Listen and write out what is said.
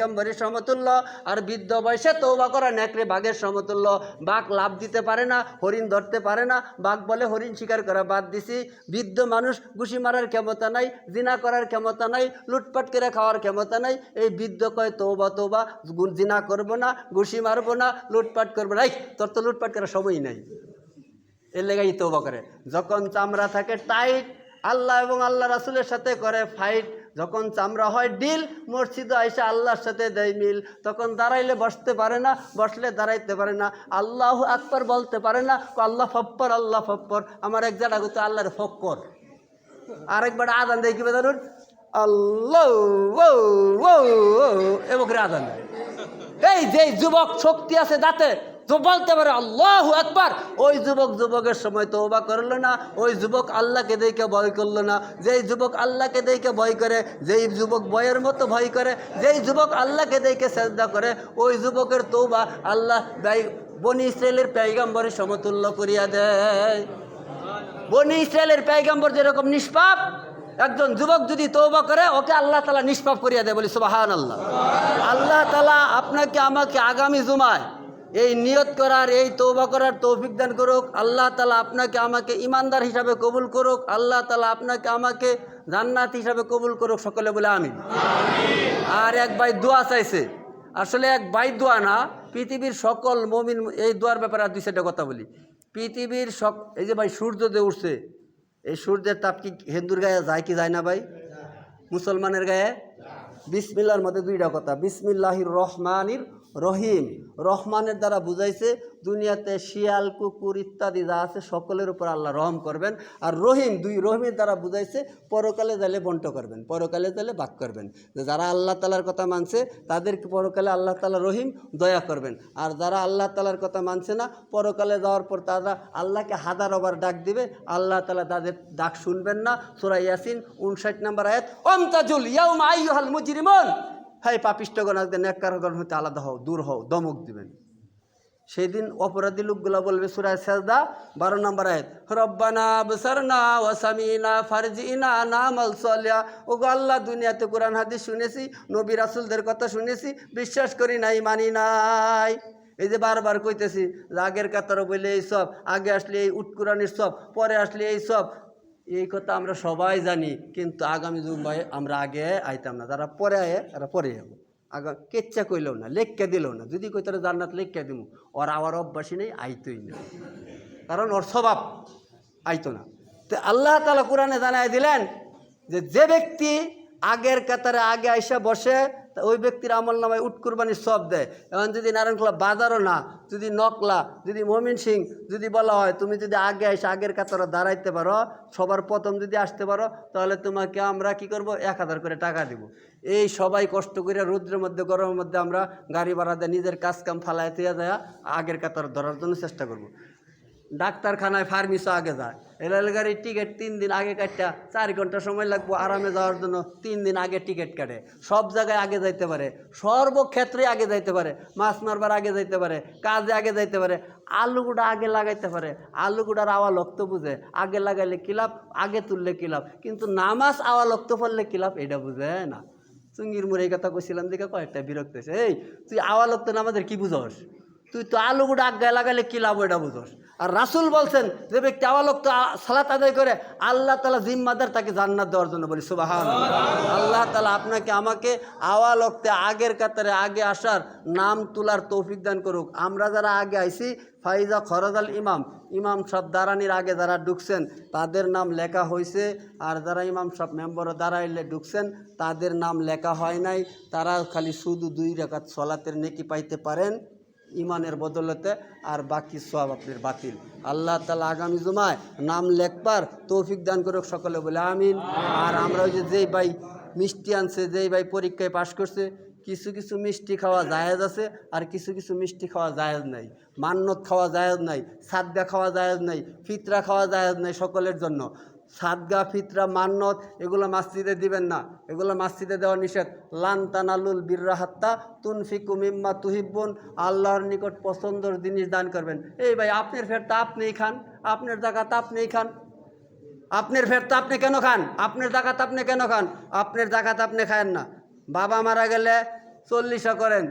পয়গম্বরের সমতুল্য, আর বৃদ্ধ বয়সে তৌবা করা নেকড়ে বাঘের সমতুল্য। বাঘ লাভ দিতে পারে না, হরিণ ধরতে পারে না। বাঘ বলে, হরিণ শিকার করা বাদ দিছি। বৃদ্ধ মানুষ ঘুষি মারার ক্ষমতা নাই, জিনা করার ক্ষমতা নাই, লুটপাট করে খাওয়ার ক্ষমতা নাই। এই বৃদ্ধ কয় তৌবা তৌবা জিনা করব না, ঘুষি মারবো না, লুটপাট করব না। তোর তো লুটপাট করার সময় নাই। এর লেগাই তৌবা করে। যখন চামড়া থাকে টাইট আল্লাহ এবং আল্লাহ রাসুলের সাথে করে ফাইট যখন চামড়া হয় ডিল, মসজিদে আইসা আল্লাহর সাথে দেয় মিল। তখন দাঁড়াইলে বসতে পারে না, বসলে দাঁড়াইতে পারে না। আল্লাহ আকবর বলতে পারে না আল্লাহ ফপ্পর আল্লাহ ফপ্পর। আমার এক জায়গা করতে আল্লাহর ফক্কর আরেকবার আদান দেয়, কি বেদানুর আল্লাহ এবং আদান দেয়। এই যে যুবক শক্তি আছে দাঁতে তো বলতে পারে, আল্লাহ একবার ওই যুবক যুবকের সময় তৌবা করল না, ওই যুবক আল্লাহকে দেখে ভয় করল না। যেই যুবক আল্লাহকে দেখে ভয় করে, যেই যুবক বয়ের মতো ভয় করে, যেই যুবক আল্লাহকে দেখে শ্রদ্ধা করে, ওই যুবকের তৌবা আল্লাহ বনি ইসরায়েলের প্যাইগাম্বরের সমতুল্য করিয়া দেয়। বনি ইসরায়েলের প্যাইগাম্বর যেরকম নিষ্পাপ, একজন যুবক যদি তৌবা করে, ওকে আল্লাহ তালা নিষ্পাপ করিয়া দেয় বলি সুবাহান আল্লাহ আল্লাহ তালা আপনাকে, আমাকে আগামী জুমায় এই নিয়ত করার, এই তৌবা করার তৌফিক দান করুক। আল্লাহ তালা আপনাকে আমাকে ইমানদার হিসাবে কবুল করুক। আল্লাহ তালা আপনাকে আমাকে জান্নাত হিসাবে কবুল করুক সকলে বলে আমি আর এক ভাই দোয়া চাইছে। আসলে এক ভাই দোয়া না, পৃথিবীর সকল মমিন, এই দোয়ার ব্যাপারে আর দুই চারটা কথা বলি। পৃথিবীর সক, এই যে ভাই সূর্য যে উঠছে, এই সূর্যের তাপ কি হিন্দুর গায়ে যায় কি যায় না ভাই? মুসলমানের গায়ে? বিসমিল্লার মধ্যে দুইটা কথা। বিসমিল্লাহির রহমানির রহিম, রহমানের দ্বারা বুঝাইছে, দুনিয়াতে শিয়াল, কুকুর ইত্যাদি যা আছে সকলের উপর আল্লাহ রহম করবেন। আর রহিম, দুই রহিমের দ্বারা বুঝাইছে, পরকালে যাইলে বন্ট করবেন, পরকালে যাইলে বাক করবেন। যারা আল্লাহ তালার কথা মানছে, তাদেরকে পরকালে আল্লাহ তালা রহিম দয়া করবেন। আর যারা আল্লাহ তালার কথা মানছে না, পরকালে যাওয়ার পর তারা আল্লাহকে হাজার ওবার ডাক দিবে, আল্লাহ তালা তাদের ডাক শুনবেন না। সুরা ইয়াসিন উনষাট নম্বর আয়াত, অমতাজুল ইয়াউমা আইয়ুহাল মুজরিমুন। হাই পাপিষ্টগণ একদিন এককারগণ হতে আলাদা হও, দূর হও, দমক দিবেন। সেই দিন অপরাধী লোকগুলা বলবে সুরায় সেজদা, বারো নম্বর আয়াত, রব্বানা বসরনা ওয়াসামিনা ফারজিনা নামাল সলিয়া ও গো আল্লাহ, দুনিয়াতে কোরআন, হাদিস শুনেছি, নবী, রাসুলদের কথা শুনেছি, বিশ্বাস করি নাই, মানি নাই। এই যে বারবার কইতেছি আগের কাতারও বললে এই সব, আগে আসলে এই উটকুরানির সব, পরে আসলে এই সব এই কথা আমরা সবাই জানি, কিন্তু আগামী জুম্বাই আমরা আগে আইতাম না। তারা পরে আয়ে, তারা পরে যাব আগাম কেচ্চা কইলেও না লেখকে দিলেও না। যদি কই তারা জান্নাত লেখকে দিব ওর আবার অভ্যাসী নেই, আইতই না। কারণ ওর স্বভাব আইতো না। তো আল্লাহ তালা কোরআনে জানাই দিলেন যে যে ব্যক্তি আগের কাতারে আগে আইসা বসে ওই ব্যক্তির আমল নামায় উট কুরবানির সব দেয়। এখন যদি নারায়ণখোলা বাজারও না, যদি নকলা, যদি মমিন সিং, যদি বলা হয়, তুমি যদি আগে এসে আগের কাতারে দাঁড়াইতে পারো, সবার প্রথম যদি আসতে পারো, তাহলে তোমাকে আমরা কি করব? এক হাজার করে টাকা দিব। এই সবাই কষ্ট করে রৌদ্রের মধ্যে, গরমের মধ্যে আমরা গাড়ি ভাড়া দেয় নিজের কাজ কাম ফালায় দেয়া আগের কাতার ধরার জন্য চেষ্টা করব। ডাক্তারখানায় ফার্মিসও আগে যায়। রেল গাড়ির টিকিট তিন দিন আগে কাটটা চার ঘণ্টা সময় লাগবো আরামে যাওয়ার জন্য, তিন দিন আগে টিকিট কাটে। সব জায়গায় আগে যাইতে পারে। সর্বক্ষেত্রে আগে যাইতে পারে। মাছ মারবার আগে যাইতে পারে। কাজে আগে যাইতে পারে। আলু গুঁড়া আগে লাগাইতে পারে। আলু গুঁড়ার আওয়া লক্ত বুঝে। আগে লাগাইলে কিলাপ আগে তুললে কিলাপ কিন্তু নামাজ আওয়া লক্ত পড়লে কিলাপ এটা বুঝে না। চুঙ্গির মুড়ে এই কথা কইছিলাম দেখে কয়েকটা বিরক্ত হয়েছে। এই, তুই আওয়া লক্ত নামাজের কি বুঝস? তুই তো আলু গুঁড়া আগে লাগাইলে কি লাভ? এটা বুঝস। আর রাসুল বলছেন, যে ব্যক্তি আওয়ালক তো সালাত আদায় করে, আল্লাহ তালা জিম্মাদার তাকে জান্নাত দেওয়ার জন্য বলি সুবাহ আল্লাহ তালা আপনাকে, আমাকে আওয়ালকতে আগের কাতারে আগে আসার নাম তোলার তৌফিক দান করুক। আমরা যারা আগে আইছি, ফাইজা খরজ আল ইমাম ইমাম সব দাঁড়ানির আগে যারা ঢুকছেন, তাদের নাম লেখা হয়েছে আর যারা ইমাম সব মেম্বর দাঁড়াইলে ঢুকছেন, তাদের নাম লেখা হয় নাই। তারা খালি শুধু দুই রেখাত সলাতের নেকি পাইতে পারেন। ইমানের বদলতে আর বাকি সব আপনার বাতিল। আল্লাহ তালা আগামী জুমায় নাম লেখবার তৌফিক দান করুক সকলে বলে আমিন। আর আমরা ওই যে যেই ভাই মিষ্টি আনছে, যেই ভাই পরীক্ষায় পাশ করছে, কিছু কিছু মিষ্টি খাওয়া জায়েজ আছে আর কিছু কিছু মিষ্টি খাওয়া জায়েজ নাই। মান্নত খাওয়া জায়েজ নাই, সাদ্দা খাওয়া জায়েজ নাই, ফিতরা খাওয়া জায়েজ নাই সকলের জন্য। সাদগা ফিতরা, মান্নত, এগুলো মাসজিদে দিবেন না। এগুলো মাসজিদে দেওয়া নিষেধ। লান তানালুল বিররাহাত্তা তুনফিকু মিম্মা তুহিব্বুন, আল্লাহর নিকট পছন্দর জিনিস দান করবেন। এই ভাই, আপনার ফেরটা আপনিই খান, আপনার জাকাত আপনিই খান। আপনার ফেরটা আপনি কেন খান? আপনার জাকাত আপনি কেন খান? আপনার জাকাত আপনি খায়েন না। বাবা মারা গেলে চল্লিশা করেন।